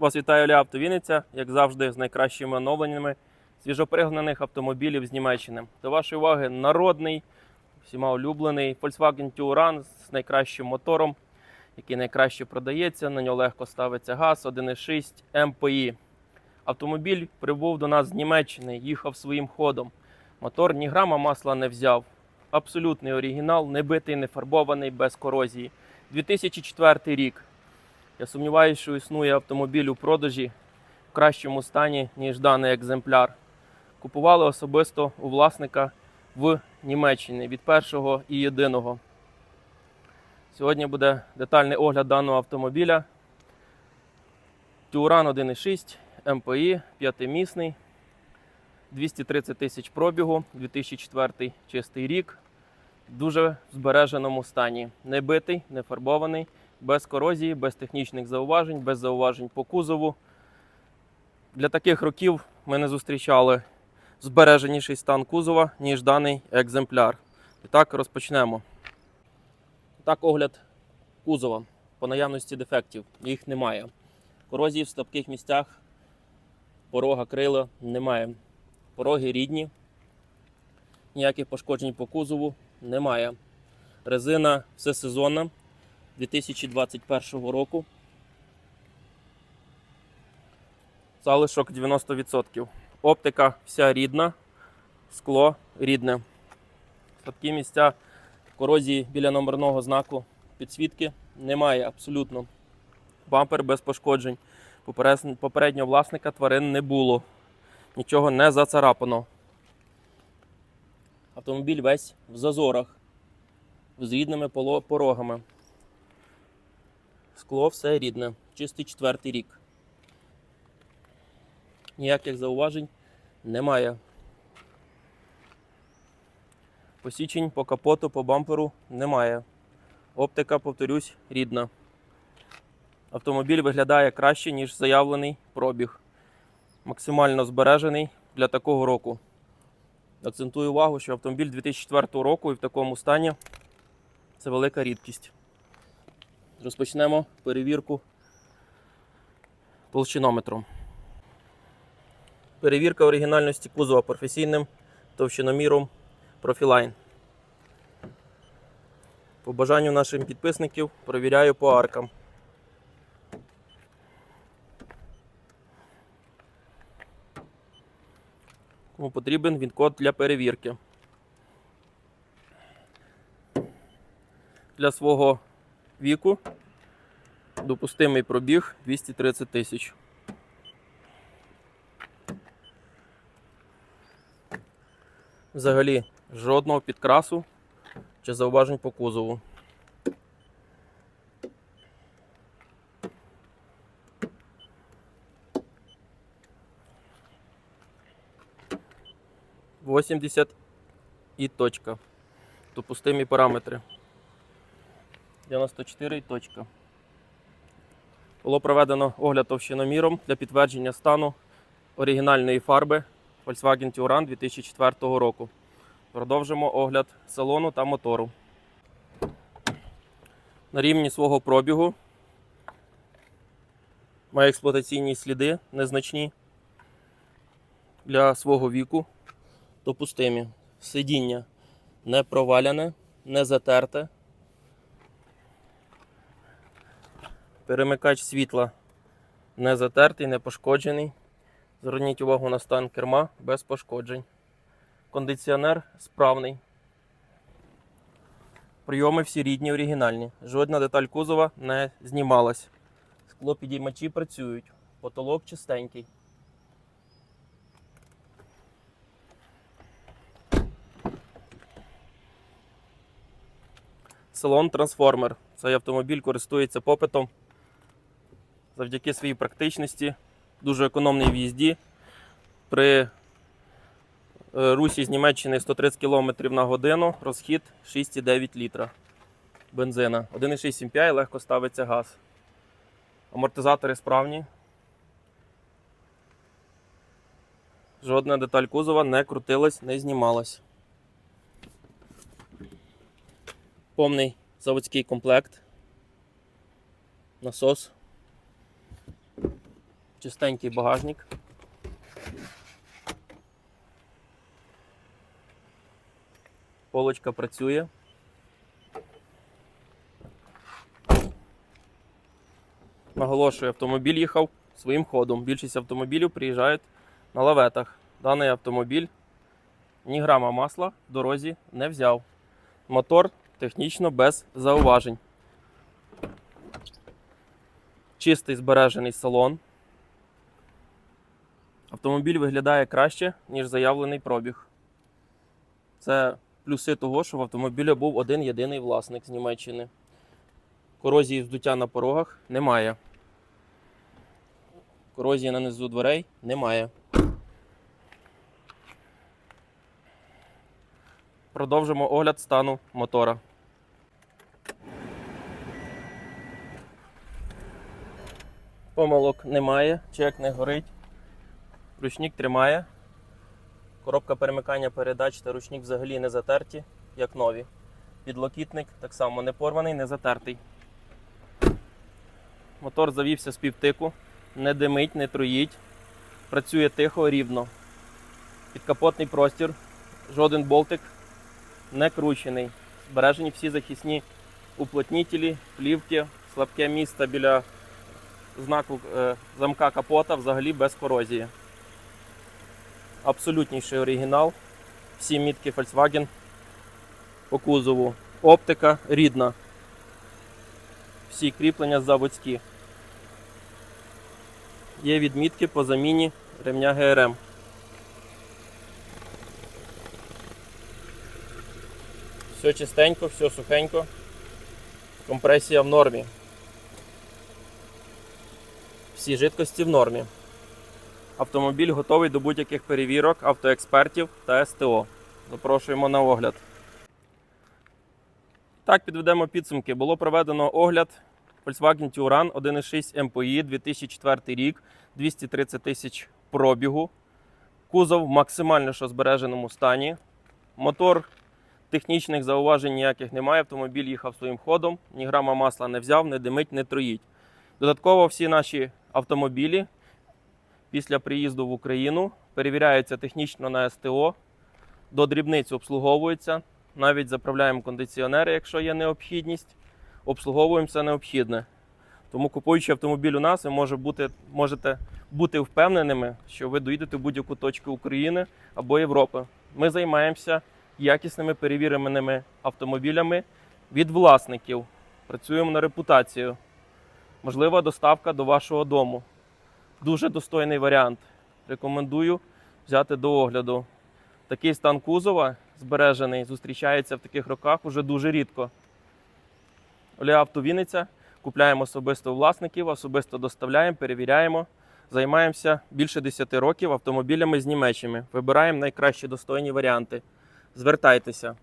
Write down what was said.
Вас вітає Оля Авто Вінниця, як завжди, з найкращими оновленнями свіжопригнаних автомобілів з Німеччини. До вашої уваги народний, всіма улюблений Volkswagen Touran з найкращим мотором, який найкраще продається. На нього легко ставиться газ 1,6 МПІ. Автомобіль прибув до нас з Німеччини, їхав своїм ходом. Мотор ні грама масла не взяв. Абсолютний оригінал, не битий, не фарбований, без корозії. 2004 рік. Я сумніваюся, що існує автомобіль у продажі в кращому стані, ніж даний екземпляр. Купували особисто у власника в Німеччині від першого і єдиного. Сьогодні буде детальний огляд даного автомобіля. Тюран 1.6 МПІ, п'ятимісний, 230 тисяч пробігу, 2004 чистий рік. В дуже збереженому стані. Не битий, не фарбований, без корозії, без технічних зауважень, без зауважень по кузову. Для таких років ми не зустрічали збереженіший стан кузова, ніж даний екземпляр. І так, розпочнемо. Так, огляд кузова по наявності дефектів. Їх немає. Корозії в слабких місцях, порога крила немає. Пороги рідні, ніяких пошкоджень по кузову немає. Резина всесезонна 2021 року. Залишок 90%. Оптика вся рідна, скло рідне. Слабкі місця корозії біля номерного знаку підсвітки немає абсолютно. Бампер без пошкоджень. Попереднього власника тварин не було. Нічого не зацарапано. Автомобіль весь в зазорах, з рідними порогами. Скло все рідне, чистий четвертий рік. Ніяких зауважень немає. Посічень по капоту, по бамперу немає. Оптика, повторюсь, рідна. Автомобіль виглядає краще, ніж заявлений пробіг. Максимально збережений для такого року. Акцентую увагу, що автомобіль 2004 року і в такому стані це велика рідкість. Розпочнемо перевірку толщинометром. Перевірка оригінальності кузова професійним товщиноміром Profiline. По бажанню наших підписників перевіряю по аркам. Кому потрібен він код для перевірки. Для свого віку допустимий пробіг 230 тисяч. Взагалі жодного підкрасу чи зауважень по кузову. Восімдесят і точка. Допустимі параметри. 94 точка. Було проведено огляд товщиноміром для підтвердження стану оригінальної фарби Volkswagen Touran 2004 року. Продовжимо огляд салону та мотору. На рівні свого пробігу має експлуатаційні сліди незначні для свого віку. Допустимі. Сидіння не проваляне, не затерте. Перемикач світла не затертий, не пошкоджений. Зверніть увагу на стан керма без пошкоджень. Кондиціонер справний. Прийоми всі рідні, оригінальні. Жодна деталь кузова не знімалась. Склопідіймачі працюють. Потолок чистенький. Салон Трансформер. Цей автомобіль користується попитом завдяки своїй практичності, дуже економний в їзді. При е, русі з Німеччини 130 км на годину, розхід 6,9 літра бензина. 1,6 MPI легко ставиться газ. Амортизатори справні. Жодна деталь кузова не крутилась, не знімалась. Повний заводський комплект. Насос. Чистенький багажник. Полочка працює. Наголошую, автомобіль їхав своїм ходом. Більшість автомобілів приїжджають на лаветах. Даний автомобіль ні грама масла в дорозі не взяв. Мотор технічно без зауважень. Чистий збережений салон. Автомобіль виглядає краще, ніж заявлений пробіг. Це плюси того, що в автомобілі був один єдиний власник з Німеччини. Корозії вздуття на порогах немає. Корозії на низу дверей немає. Продовжимо огляд стану мотора. Помилок немає, чек не горить. Ручник тримає. Коробка перемикання передач та ручник взагалі не затерті, як нові. Підлокітник так само не порваний, не затертий. Мотор завівся з півтику, не димить, не труїть. Працює тихо, рівно. Підкапотний простір, жоден болтик не кручений. Збережені всі захисні уплотнітелі, плівки, слабке місце біля знаку е, замка капота взагалі без корозії. Абсолютніший оригінал. Всі мітки Volkswagen по кузову. Оптика рідна. Всі кріплення заводські. Є відмітки по заміні ремня ГРМ. Все чистенько, все сухенько. Компресія в нормі. Всі жидкості в нормі. Автомобіль готовий до будь-яких перевірок автоекспертів та СТО. Запрошуємо на огляд. Так, підведемо підсумки. Було проведено огляд Volkswagen Touran 1.6 MPI 2004 рік, 230 тисяч пробігу. Кузов в максимально що збереженому стані. Мотор технічних зауважень ніяких немає. Автомобіль їхав своїм ходом, ні грама масла не взяв, не димить, не троїть. Додатково всі наші автомобілі після приїзду в Україну перевіряються технічно на СТО, до дрібниць обслуговуються, навіть заправляємо кондиціонери, якщо є необхідність, обслуговуємо все необхідне. Тому купуючи автомобіль у нас, ви може бути, можете бути впевненими, що ви доїдете в будь-яку точку України або Європи. Ми займаємося якісними перевіреними автомобілями від власників. Працюємо на репутацію. Можлива доставка до вашого дому. Дуже достойний варіант. Рекомендую взяти до огляду. Такий стан кузова збережений, зустрічається в таких роках уже дуже рідко. Оля Авто Вінниця. Купляємо особисто власників, особисто доставляємо, перевіряємо. Займаємося більше 10 років автомобілями з Німеччини. Вибираємо найкращі достойні варіанти. Звертайтеся.